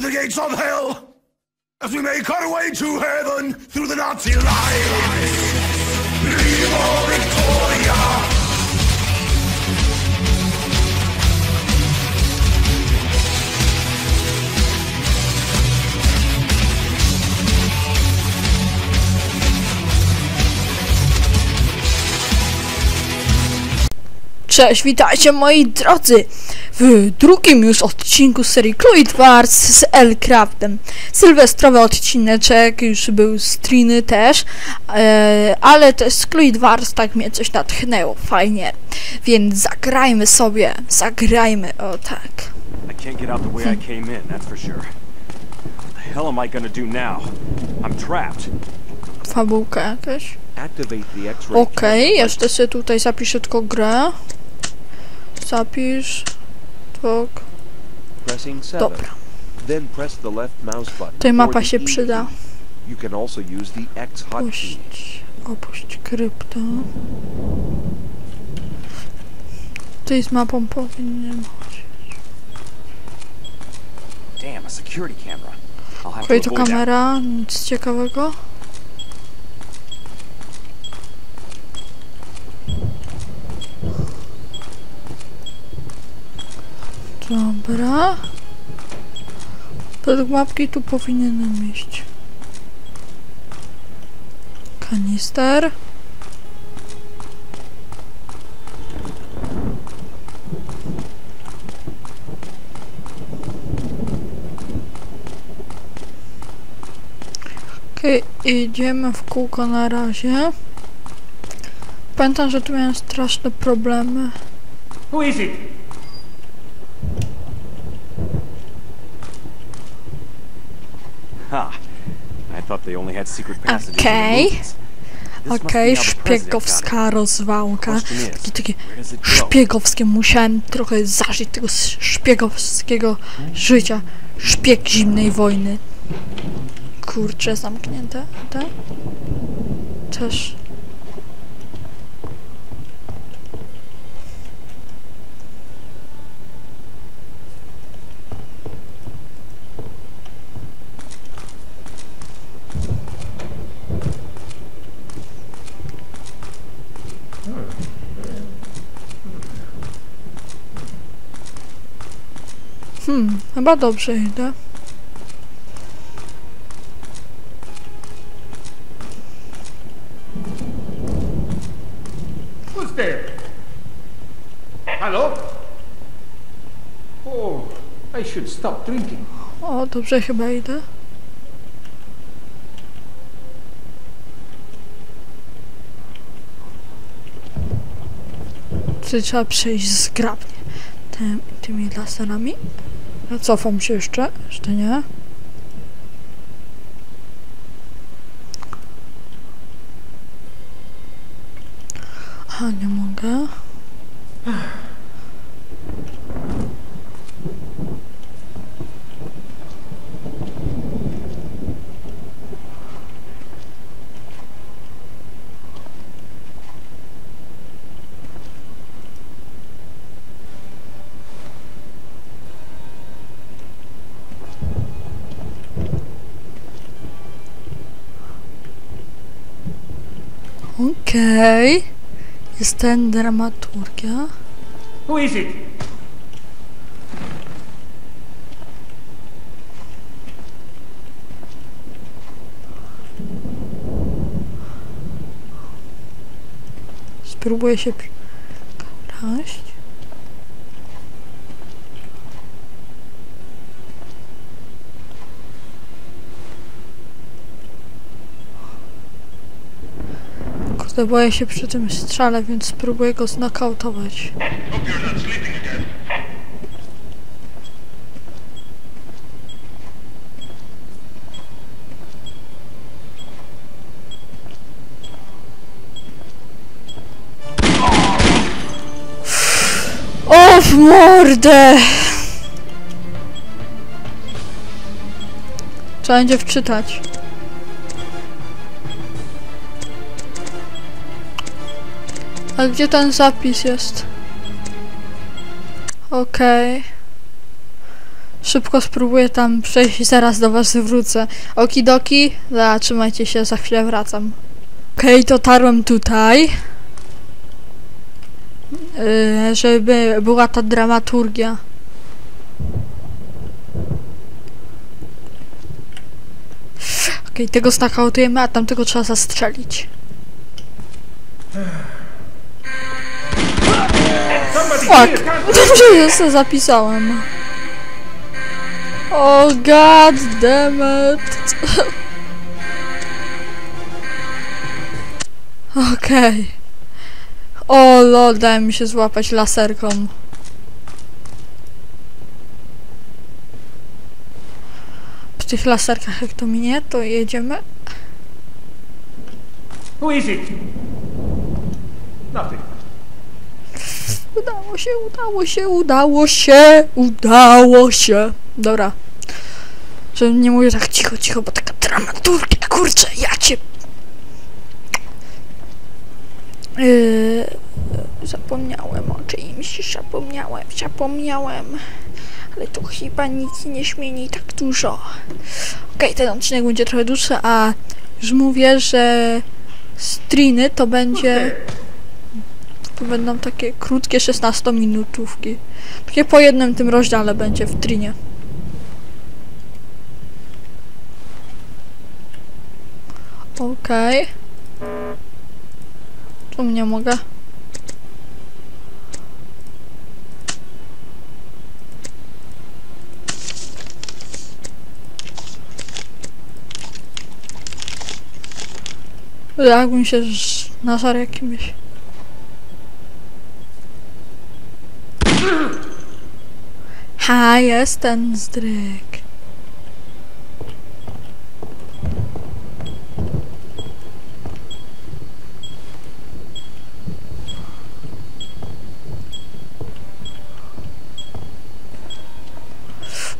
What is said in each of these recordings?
through the gates of hell as we make our way to heaven through the Nazi lines. Viva Victoria! Cześć, witajcie moi drodzy w drugim już odcinku serii Cluid Wars z Elcraftem. Sylwestrowy odcineczek, już był z Triny też, e, ale też z Cluid Wars tak mnie coś natchnęło, fajnie. Więc zagrajmy sobie, zagrajmy, o tak. I can't get out the way I came in, that's for sure. What the hell am I gonna do now? I'm trapped. Fabułka jakaś. Okej, camera. jeszcze sobie tutaj zapiszę tylko grę. Zapisz. Tak, Pressing 7. dobra. Tutaj mapa się E przyda. hotkey. Opuść, krypto. Tutaj z mapą powinien chodzić. Okej, to kamera, nic ciekawego. Dobra. Według mapki tu powinienem mieć. Kanister. Idziemy w kółko na razie. Pamiętam, że tu miałem straszne problemy. Who is it? Ha! Passages Okay. Okej, it. szpiegowska rozwałka. Takie, takie szpiegowskie. Musiałem trochę zażyć tego szpiegowskiego życia. Szpieg zimnej wojny. Kurczę, zamknięte. Te? Też. Hmm, chyba dobrze idę. Who's there? Hello? Oh, I should stop drinking. O, dobrze chyba idę. Tutaj trzeba przejść zgrabnie tym, tymi laserami. Cofam się jeszcze, jeszcze nie. A, nie mogę. Okej. Jest ten dramaturgia. Who is it? Spróbuję się Kurde, boję się przy tym strzale, więc spróbuję go znokautować. O, w mordę! Trzeba będzie wczytać. A gdzie ten zapis jest? Okej. Szybko spróbuję tam przejść i zaraz do was wrócę. Okidoki, zatrzymajcie się, za chwilę wracam. Okej, dotarłem tutaj. Yy, żeby była ta dramaturgia. Okej, tego znakautujemy, a tamtego trzeba zastrzelić. Fuck! Dobrze, że sobie zapisałem. Oh god damn it. Okej. O lol, dałem mi się złapać laserką. Przy tych laserkach jak to minie, to jedziemy. Who is it? Nothing. Udało się, udało się, udało się, udało się. Dobra. Żebym nie mówił tak cicho, cicho, bo taka dramaturgia, kurczę, ja cię... Yy, zapomniałem o czymś, zapomniałem, zapomniałem. Ale to chyba nic nie śmieni tak dużo. Okej, ten odcinek będzie trochę dłuższy, a już mówię, że striny to będzie... To będą takie krótkie 16-minutówki. Takie po jednym tym rozdziale będzie w trinie. Okej. Czemu nie mogę? Jakbym się nażarł jakimś. Ha, jest ten zdryk.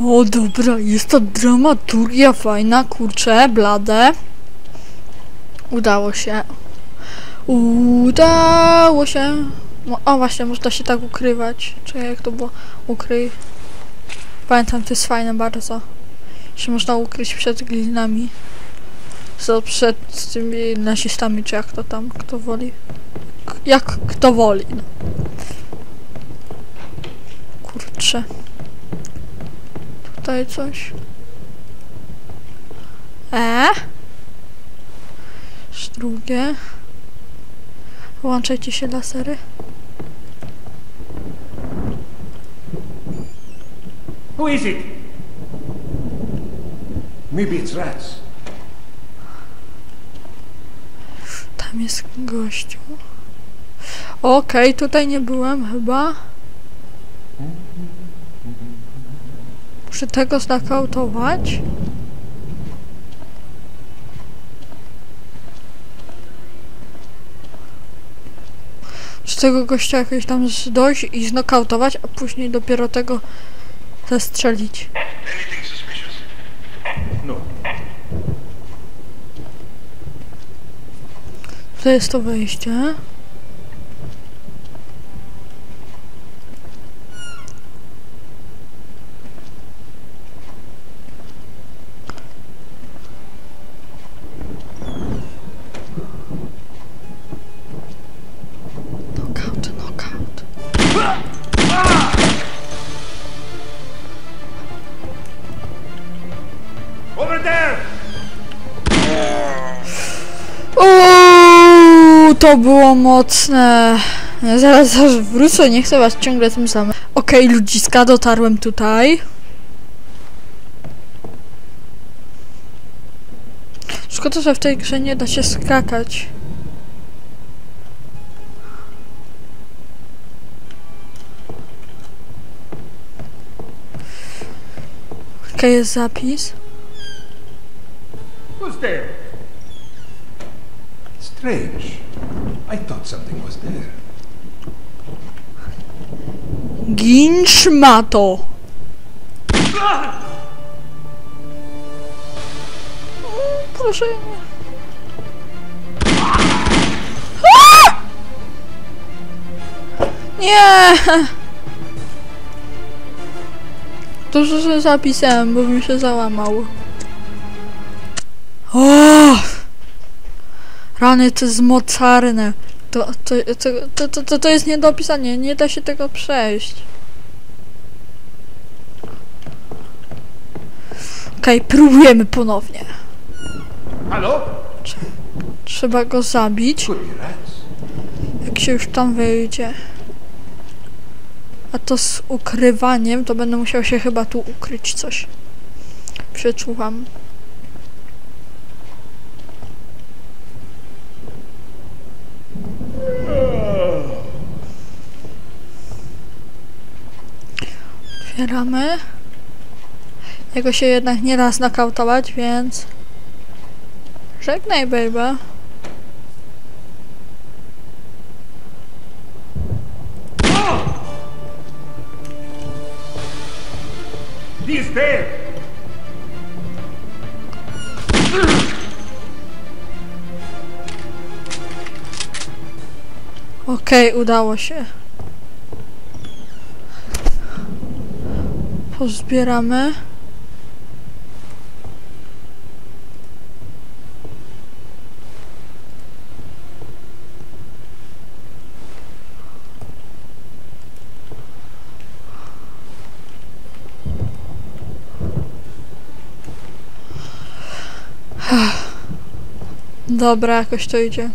O dobra, jest to dramaturgia fajna, kurczę, blade. Udało się. Udało się. O właśnie, można się tak ukrywać. Czekaj, jak to było? Ukryj. Pamiętam, to jest fajne bardzo. Się można ukryć przed glinami. Co przed tymi nazistami, czy jak to tam, kto woli. Jak kto woli, no. Kurczę. Tutaj coś. E? Drugie. Włączajcie się lasery. Who is it? Maybe it's rats. Tam jest gościu. Okej, tutaj nie byłem chyba. Muszę tego znakautować. Muszę tego gościa jakoś tam z- dojść i znokautować, a później dopiero tego zastrzelić. No. To jest to wejście. To było mocne. Zaraz, zaraz wrócę, nie chcę was ciągle tym samym. Okej, ludziska, dotarłem tutaj. Szkoda, że w tej grze nie da się skakać. Okej, jest zapis. Who's there? Strange. I thought something was there. Gin Proszę nie. Że zapisałem, bo mi się załamał. O! Rany, to jest mocarne. To, to, to, to, to, to, jest nie do opisania, nie da się tego przejść. Okej, próbujemy ponownie. Hallo? Trzeba go zabić, jak się już tam wyjdzie. A to z ukrywaniem, to będę musiał się chyba tu ukryć coś. Przeczuwam. Otwieramy. Jego się jednak nie da znakautować, więc... Żegnaj, baby. He's! Okej, udało się. Pozbieramy. Dobra, jakoś to idzie.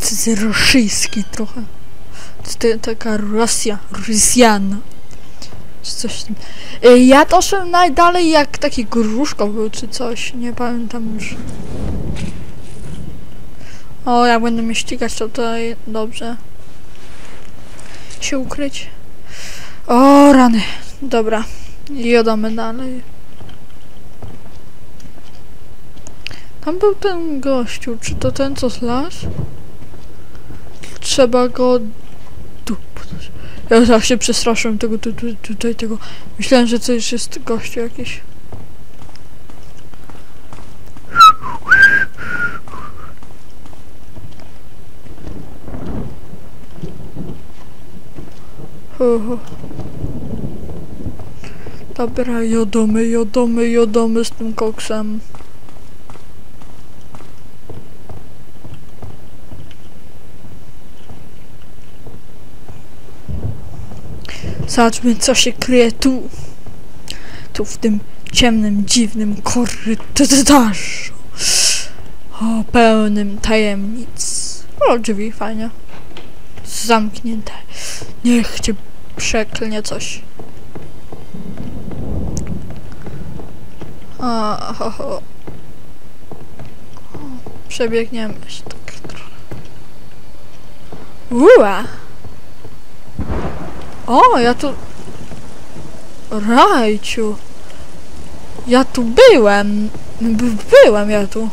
To jest rosyjski trochę. To jest ta- taka Rosja, Rosjana. Czy coś tam. Y, Ja doszłem najdalej jak taki gruszko był czy coś, nie pamiętam już. O, jak będę mnie ścigać, to tutaj dobrze. Się ukryć. O, rany. Dobra, jadamy dalej. Tam był ten gościu, czy to ten co z las? Trzeba go... Tu, ja tak się przestraszyłem tego, tu, tu, tutaj tego. Myślałem, że już jest gościu jakiś. Uhu. Dobra, jodomy, jodomy, jodomy z tym koksem. Zobaczmy, co się kryje tu. Tu w tym ciemnym, dziwnym korytarzu. O, pełnym tajemnic. O, drzwi, fajnie. Zamknięte. Niech cię przeklnie coś. A, ho, ho. O, Przebiegniemy się tak trochę. Ua! O, ja tu... Rajciu. Ja tu byłem. B byłem ja tu.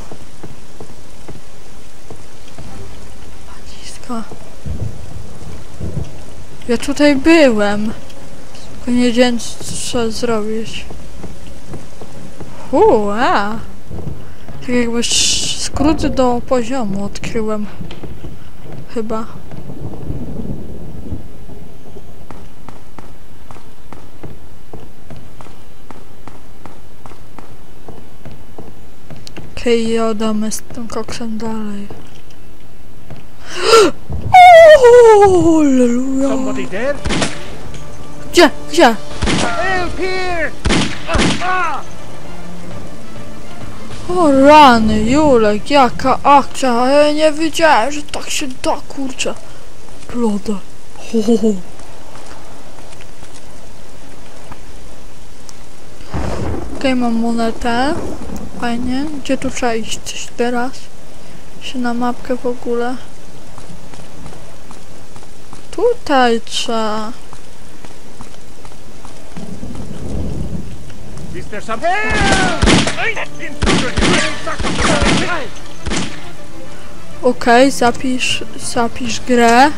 Paniska. Ja tutaj byłem. Tylko nie wiedziałem co zrobić. Ua. Tak jakby skróty do poziomu odkryłem. Chyba. Okej, okay, jadamy z tym koksem dalej. O, Halleluja. Somebody there? Gdzie? Gdzie? Help here! O rany, Julek, jaka akcja, a ja nie wiedziałem, że tak się da, kurczę. Blodę. Ho, ho, ho. Okej, mam monetę. Fajnie. Gdzie tu trzeba iść coś teraz? Się na mapkę w ogóle. Tutaj trzeba. Is there some... Okej, zapisz, zapisz grę.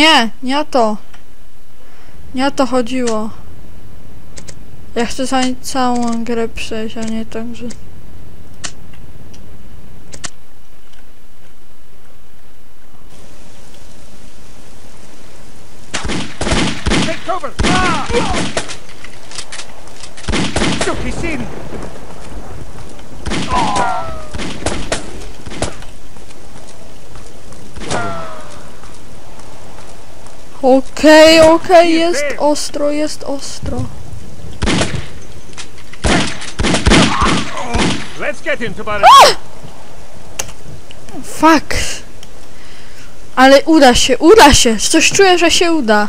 Nie, nie o to. Nie o to chodziło. Ja chcę ca całą grę przejść, a nie tak, że... Okej, okej, jest ostro, jest ostro. Let's get him! Fuck. Ale uda się, uda się. Coś czuję, że się uda.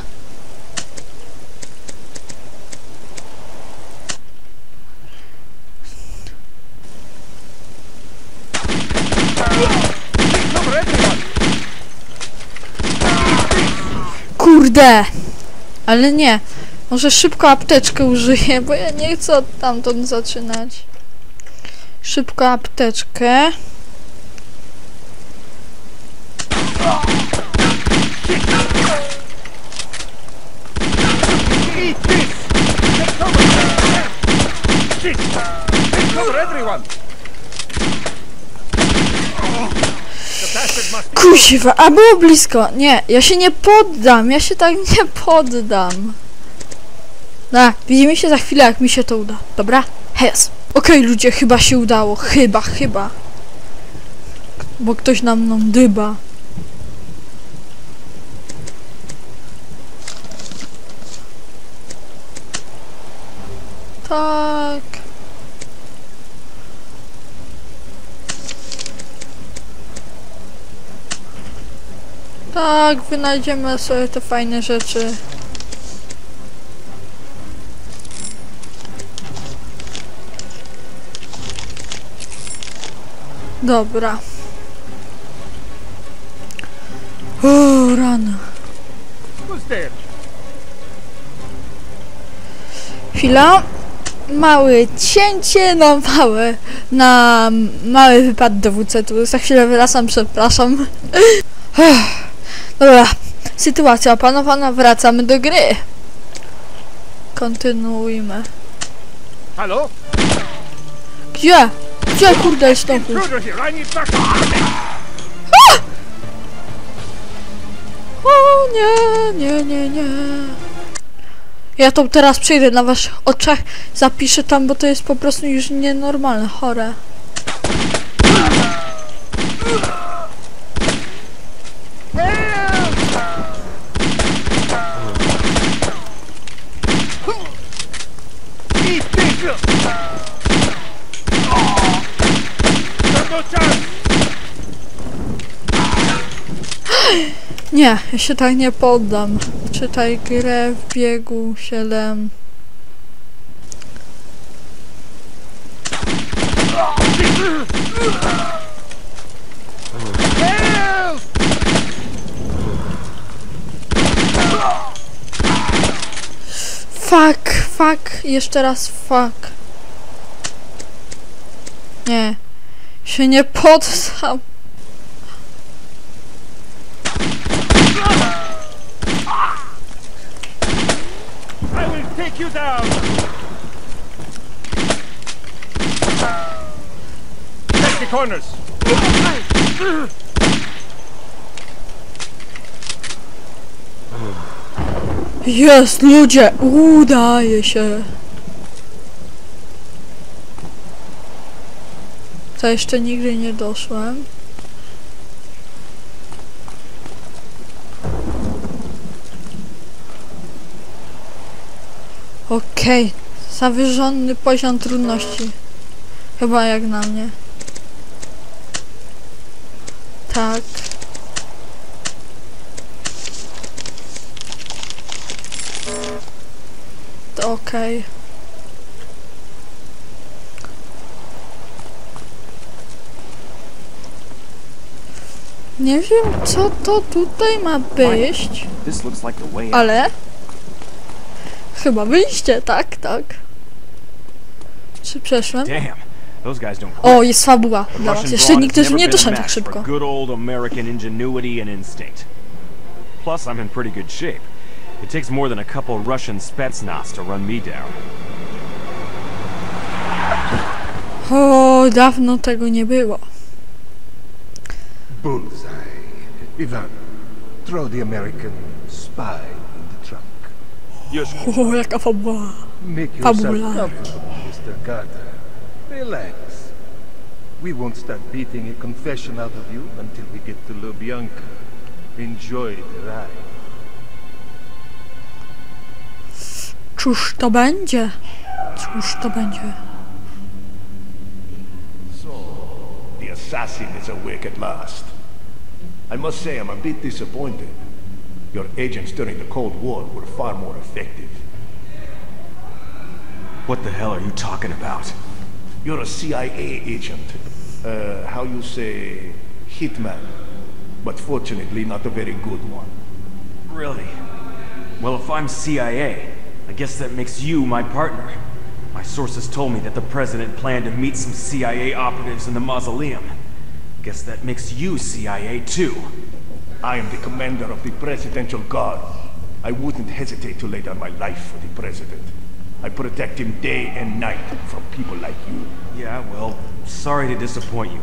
Cover everyone! Ale nie. Może szybko apteczkę użyję, bo ja nie chcę od zaczynać. Szybko apteczkę. Everyone! Kuźwa, a było blisko. Nie, ja się nie poddam. Ja się tak nie poddam. Da, widzimy się za chwilę, jak mi się to uda. Dobra? Hes. Okej, ludzie, chyba się udało. Chyba, chyba. Bo ktoś nam mną dyba. Tak. Tak, wynajdziemy sobie te fajne rzeczy. Dobra. O, rano. Chwila. Małe cięcie, no małe, na mały wypad do WC-tu. Za chwilę wracam, przepraszam. Ech, sytuacja opanowana, wracamy do gry. Kontynuujmy. Hello? Gdzie? Gdzie kurde jest need backup! O nie, nie, nie, nie. Ja to teraz przejdę na waszych oczach, zapiszę tam, bo to jest po prostu już nienormalne, chore. Nie, ja się tak nie poddam. Czytaj grę w biegu 7. Help! Fuck, fuck, jeszcze raz fuck. Nie, się nie poddam. I take down! Check the corners! Jest, ludzie, udaje się. Co jeszcze nigdy nie doszłem. Okej, zawyżony poziom trudności. Chyba jak na mnie. Tak. To okej. Nie wiem, co to tutaj ma być, ale... Chyba wyjście, tak, tak. Czy przeszłem? O, jest fabuła dla was. Jeszcze nikt never nie doszedł tak szybko. for good old American ingenuity and instinct. Plus, I'm in pretty good shape. It takes more than a couple Russian Spetsnaz to run me down. O, dawno tego nie było. Bullseye. Ivan, throw the American spy. Yes, O, jaka fabuła. Make yourself comfortable, Mr. Carter. Relax. We won't start beating a confession out of you until we get to Lubyanka. Enjoy the ride. Cóż to będzie? Cóż to będzie? The assassin is awake at last. I must say I'm a bit disappointed. Your agents during the Cold War were far more effective. what the hell are you talking about? You're a CIA agent. Uh, how you say, hitman. But fortunately not a very good one. Really? Well, if I'm CIA, I guess that makes you my partner. My sources told me that the president planned to meet some CIA operatives in the mausoleum. Guess that makes you CIA too. I am the commander of the Presidential Guard. I wouldn't hesitate to lay down my life for the president. I protect him day and night from people like you. Yeah, well, sorry to disappoint you.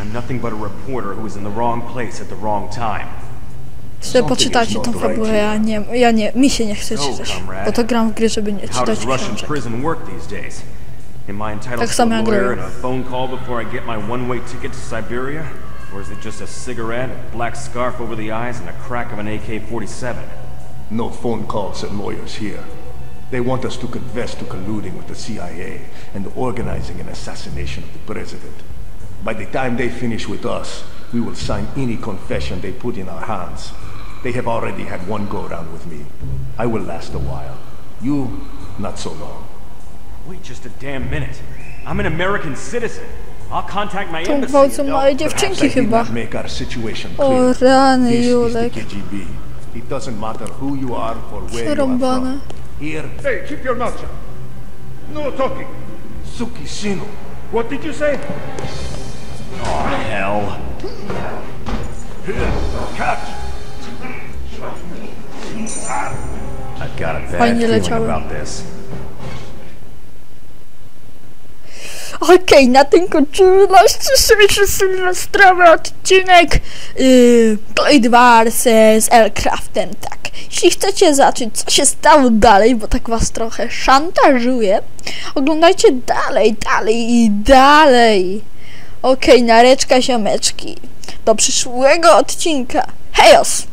I'm nothing but a reporter who was in the wrong place at the wrong time. Chcę poczytajcie tą fabułę, ja nie, ja nie, mi się nie chce No, czytać. comrade. Bo to gram w gry, żeby nie How czytać does Russian książek. prison work these days? Am I entitled Tak to a samo jak lawyer gry. And a phone call before I get my one-way ticket to Siberia? Or is it just a cigarette, a black scarf over the eyes, and a crack of an AK-47? No phone calls and lawyers here. They want us to confess to colluding with the CIA and organizing an assassination of the president. By the time they finish with us, we will sign any confession they put in our hands. They have already had one go-around with me. I will last a while. You, not so long. Wait just a damn minute. I'm an American citizen. I'll contact my embassy. Моей дівчинки, хіба. I did not make our situation clear. Oh, this is the KGB. It doesn't matter who you are or where you are from. Here. Hey, keep your mouth shut. No talking. Suki Shino. What did you say? Oh hell. Catch. I've got a bad feeling about this. Okej, na tym kończymy nasz dzisiejszy sylwestrowy odcinek yy, Cloyd Wars z Aircraftem, tak. Jeśli chcecie zobaczyć, co się stało dalej, bo tak was trochę szantażuję, oglądajcie dalej, dalej i dalej. Okej, nareczka ziomeczki. Do przyszłego odcinka. Hejos!